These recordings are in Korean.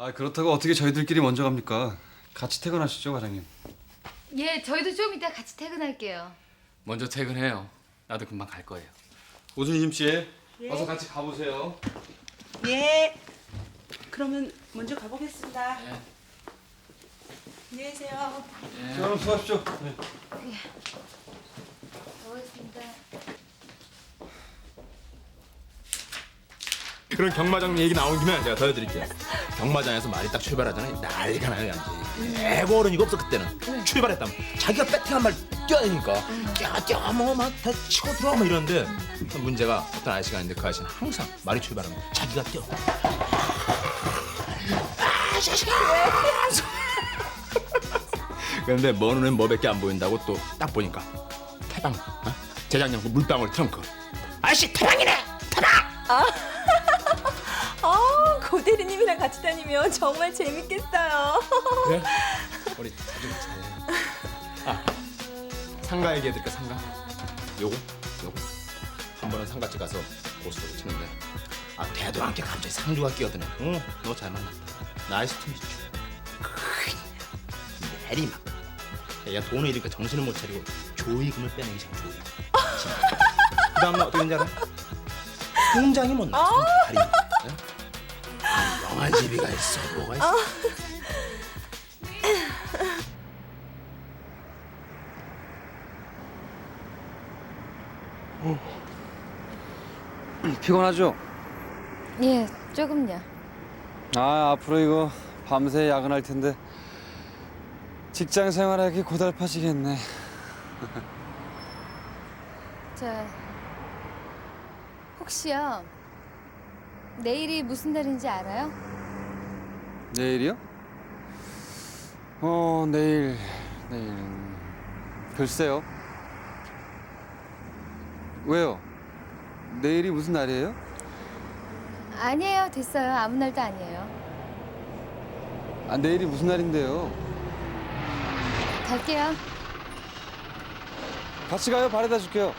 아 그렇다고 어떻게 저희들끼리 먼저 갑니까? 같이 퇴근하시죠 과장님. 예, 저희도 좀 이따 같이 퇴근할게요. 먼저 퇴근해요. 나도 금방 갈 거예요. 오순임 씨, 어서 같이 가보세요. 예. 그러면 먼저 가보겠습니다. 네. 안녕히 계세요. 예. 자, 그럼 수고하십시오. 네. 고맙습니다. 그런 경마장 얘기 나온 김에 제가 더 해드릴게요. 경마장에서 말이 딱 출발하잖아요. 난리가 나요, 완전히. 애고 어른이가 없어 그때는. 출발했다면 자기가 배팅한 말 뛰어다니까. 뛰어 뛰어 뭐막다 치고 들어와 뭐 이러는데 문제가 어떤 아저씨가 있는데 그 아저씨는 항상 말이 출발하면 자기가 뛰어. 아, 자식아! 그런데 먼 눈엔 뭐밖에 안 보인다고 또 딱 보니까 태방, 어? 재작년 그 물방울 트렁크. 아저씨 태방이네, 태방! 아, 고 대리님이랑 같이 다니면 정말 재밌겠어요. 그래? 우리 자주 잘. 아, 상가 얘기해드릴까 상가? 요거, 요거. 한 번은 상가집 가서 고스톱을 치는데 아 대도 않게 갑자기 상주가 끼어드네. 어, 너잘 만났다. 나이스 투 미츠. 내리막. 얘가 돈을 잃으니까 정신을 못 차리고 조이금을 빼내기 전 조이금. 그 다음날 어떻게 된지 알아? 굉장히 못났어. 다리. 영화제비가 있어, 뭐가 있어. 피곤하죠? 예, 조금요. 아 앞으로 이거 밤새 야근할 텐데 직장 생활하기 고달파지겠네. 저 혹시요 내일이 무슨 날인지 알아요? 내일이요? 어 내일 내일 글쎄요. 왜요? 내일이 무슨 날이에요? 아니에요, 됐어요. 아무 날도 아니에요. 아 내일이 무슨 날인데요? 갈게요. 같이 가요. 바래다 줄게요.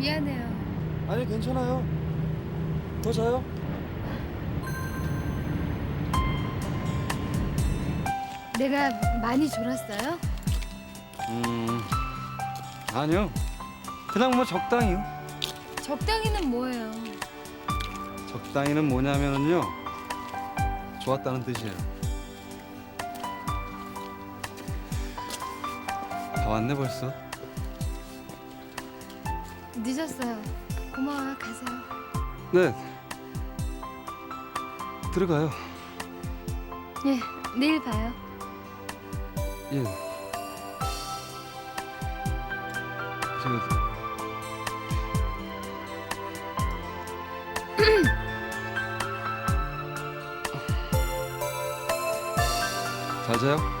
미안해요. 아니 괜찮아요. 더 자요. 내가 많이 졸았어요? 음 아니요. 그냥 뭐 적당히요. 적당히는 뭐예요? 적당히는 뭐냐면은요. 좋았다는 뜻이에요. 다 왔네 벌써. 늦었어요. 고마워요. 가세요. 네. 들어가요. 예, 내일 봐요. 예. 저잘 자요.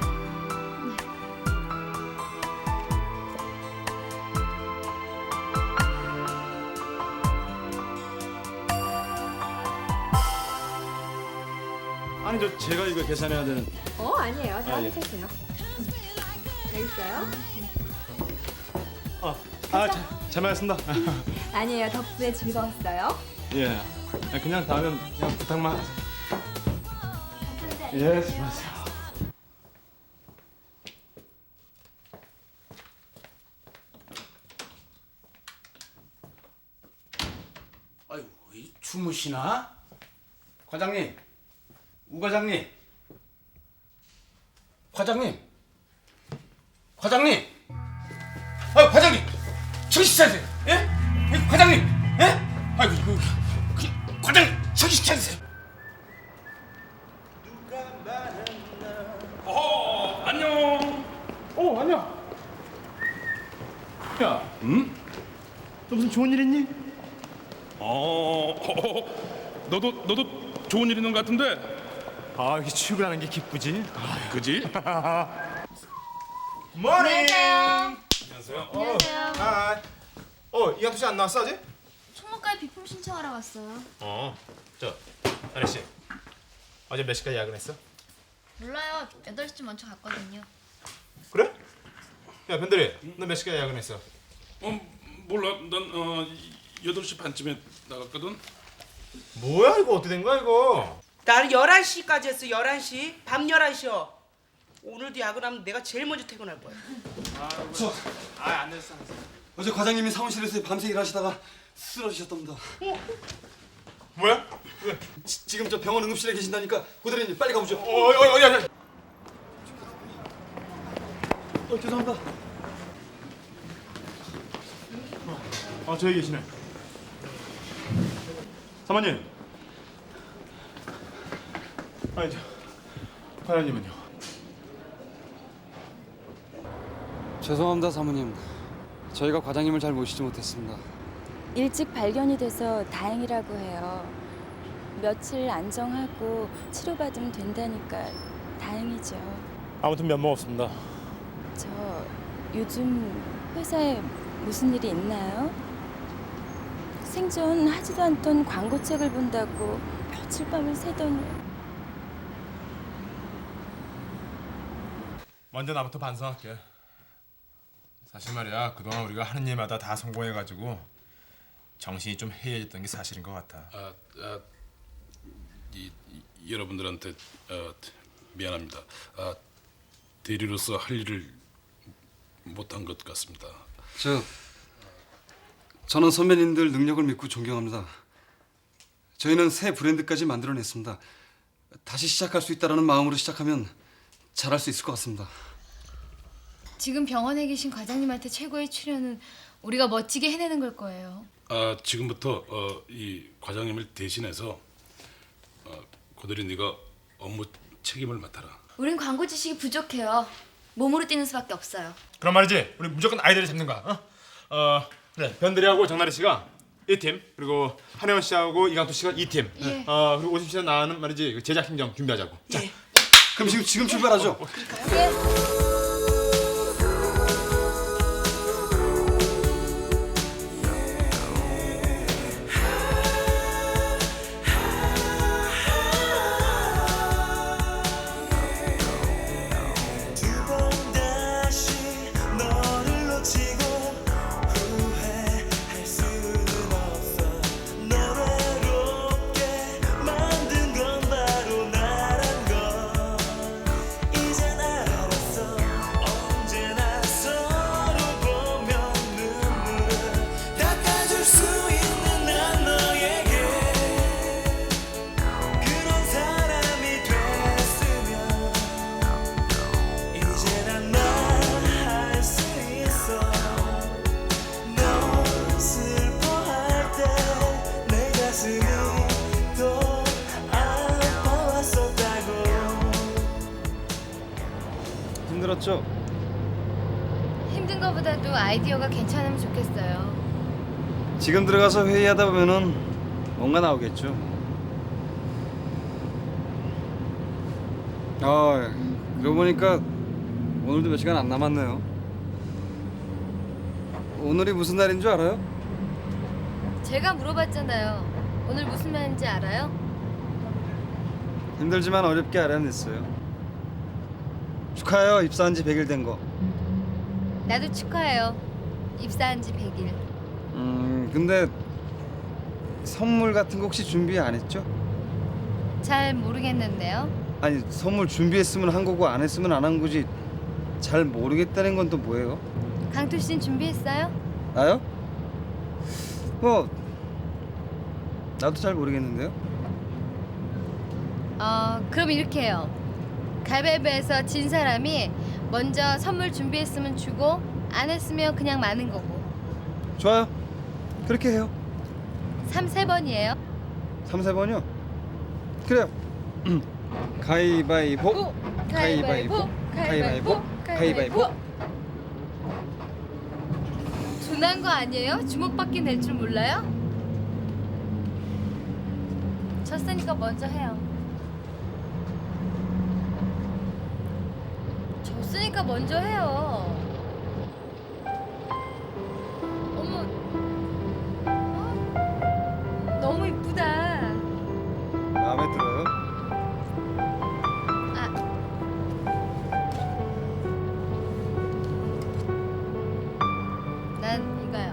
아니 저 제가 이거 계산해야 되는 어, 아니에요. 아, 예. 세세요. 재밌어요? 아잘 말했습니다 아니에요. 덕분에 즐거웠어요. 예 아, 그냥 다음엔 그냥 부탁만 하세요. 예 수고하세요 아유, 이 주무시나? 과장님, 우 과장님, 과장님, 과장님, 아 과장님, 정신 차리세요, 예? 이 과장님, 예? 아이고 이거, 그, 과장님 정신 차리세요. 어, 안녕. 오 안녕 야 응? 너 무슨 좋은 일 있니? 어, 너도 너도 좋은 일 있는 것 같은데, 아 이렇게 출근하는 게 기쁘지 그지? 모닝 안녕하세요. 아, 어 이한두 씨안 나왔어 아직? 총무과에 비품 품 신청하러 왔어요. 어, 저 아니 씨, 어제 몇 시까지 야근했어? 몰라요. 8시쯤 먼저 갔거든요. 그래? 야 변들이, 너몇 시까지 야근했어? 어 몰라 난 어 8시 반쯤에 나갔거든 뭐야 이거 어떻게 된 거야 이거? 나는 11시까지 했어 11시 밤 11시요 오늘도 야근하면 내가 제일 먼저 퇴근할 거야 저 아안 됐어. 어제 과장님이 사무실에서 밤새 일하시다가 쓰러지셨답니다. 뭐야? 왜? 지, 지금 저 병원 응급실에 계신다니까 고대리님 빨리 가보죠. 어, 어, 어, 어, 야, 야. 어, 죄송합니다. 어, 저기 계시네. 사모님. 아니 저 과장님은요? 죄송합니다 사모님. 저희가 과장님을 잘 모시지 못했습니다. 일찍 발견이 돼서 다행이라고 해요. 며칠 안정하고 치료받으면 된다니까 다행이죠. 아무튼 면목 없습니다. 저 요즘 회사에 무슨 일이 있나요? 생존하지도 않던 광고책을 본다고 며칠 밤을 새더니 먼저 나부터 반성할게. 사실 말이야 그동안 우리가 하는 일마다 다 성공해가지고 정신이 좀 해이해졌던 게 사실인 것 같아. 아, 아, 이, 이, 여러분들한테 어, 미안합니다 아, 대리로서 할 일을 못한 것 같습니다 저 저는 선배님들 능력을 믿고 존경합니다. 저희는 새 브랜드까지 만들어냈습니다. 다시 시작할 수 있다라는 마음으로 시작하면 잘할 수 있을 것 같습니다. 지금 병원에 계신 과장님한테 최고의 출연은 우리가 멋지게 해내는 걸 거예요. 아, 지금부터 어, 이 과장님을 대신해서 어, 고대리 네가 업무 책임을 맡아라 우린 광고 지식이 부족해요. 몸으로 뛰는 수밖에 없어요. 그런 말이지. 우리 무조건 아이들을 잡는 거야. 어, 어 그래. 변들이하고 정나리 씨가 1팀 그리고 한혜원 씨하고 이강도 씨가 2팀. 예. 어 그리고 오심 씨는 나는 말이지 그 제작 행정 준비하자고. 자, 그럼 지금 지금 출발하죠. 힘들었죠? 힘든 것보다도 아이디어가 괜찮으면 좋겠어요. 지금 들어가서 회의하다 보면은 뭔가 나오겠죠. 아, 그러고 보니까 오늘도 몇 시간 안 남았네요. 오늘이 무슨 날인 줄 알아요? 제가 물어봤잖아요. 오늘 무슨 날인지 알아요? 힘들지만 어렵게 알아냈어요. 축하해요. 입사한 지 100일 된 거. 나도 축하해요. 입사한 지 100일. 음, 근데 선물 같은 거 혹시 준비 안 했죠? 잘 모르겠는데요. 아니, 선물 준비했으면 한 거고 안 했으면 안 한 거지. 잘 모르겠다는 건 또 뭐예요? 강토 씨는 준비했어요? 나요? 뭐 나도 잘 모르겠는데요. 어, 그럼 이렇게 해요. 가위바위보에서 진 사람이 먼저 선물 준비했으면 주고 안 했으면 그냥 마는 거고. 좋아요. 그렇게 해요. 3, 세번이에요 3, 4번이요? 그래요. 가위바위보. 가위바위보. 가위바위보. 가위바위보. 준한 거 아니에요? 주먹밖에 낼줄 몰라요? 졌으니까 먼저 해요. 졌으니까 먼저 해요. 어머. 어? 들어요. 아. 난 이거요.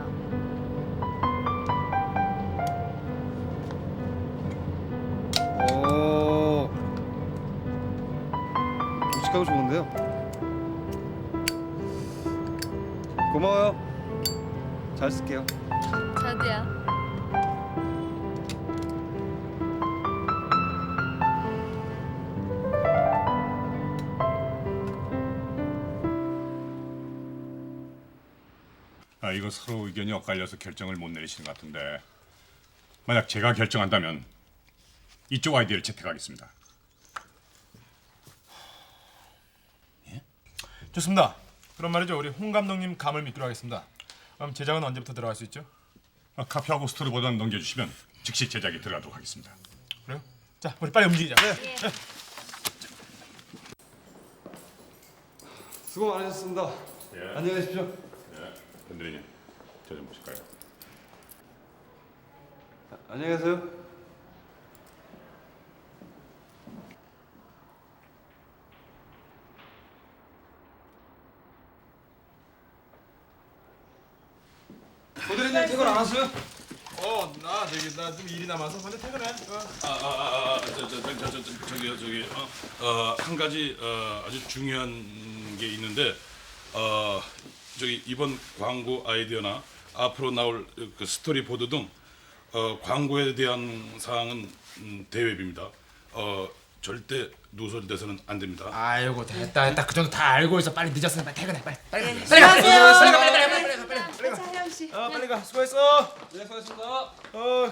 오. 묵직하고 좋은데요. 고마워요. 잘 쓸게요. 저도요. 아, 이거 서로 의견이 엇갈려서 결정을 못 내리시는 것 같은데 만약 제가 결정한다면 이쪽 아이디어를 채택하겠습니다. 좋습니다. 그럼 말이죠. 우리 홍 감독님 감을 믿기로 하겠습니다. 그럼 제작은 언제부터 들어갈 수 있죠? 아, 카피하고 스토리보드는 넘겨주시면 즉시 제작에 들어가도록 하겠습니다. 그래요? 자, 우리 빨리 움직이자. 수고 많으셨습니다. 안녕히 계십시오. 네, 변대리님, 저좀 보실까요? 안녕히 계세요. 고대리님 퇴근 안 하세요? 어, 나 저기 나 좀 일이 남아서 먼저 퇴근해. 어. 아아아저저저 저기요 저기 어한 가지 어, 아주 중요한 게 있는데 어 저기 이번 광고 아이디어나 앞으로 나올 그 스토리 보드 등 어, 광고에 대한 사항은 음, 대외비입니다. 어 절대 누설돼서는 안 됩니다. 아이고 됐다 됐다 그 정도 다 알고 있어 빨리 늦었으니 빨리 퇴근해 빨리 빨리 네. 빨리 가. 빨리 가 빨리 가 빨리 가 빨리 가 빨리 가 차영 씨. 아 빨리 가 수고했어 네, 수고하셨습니다. 어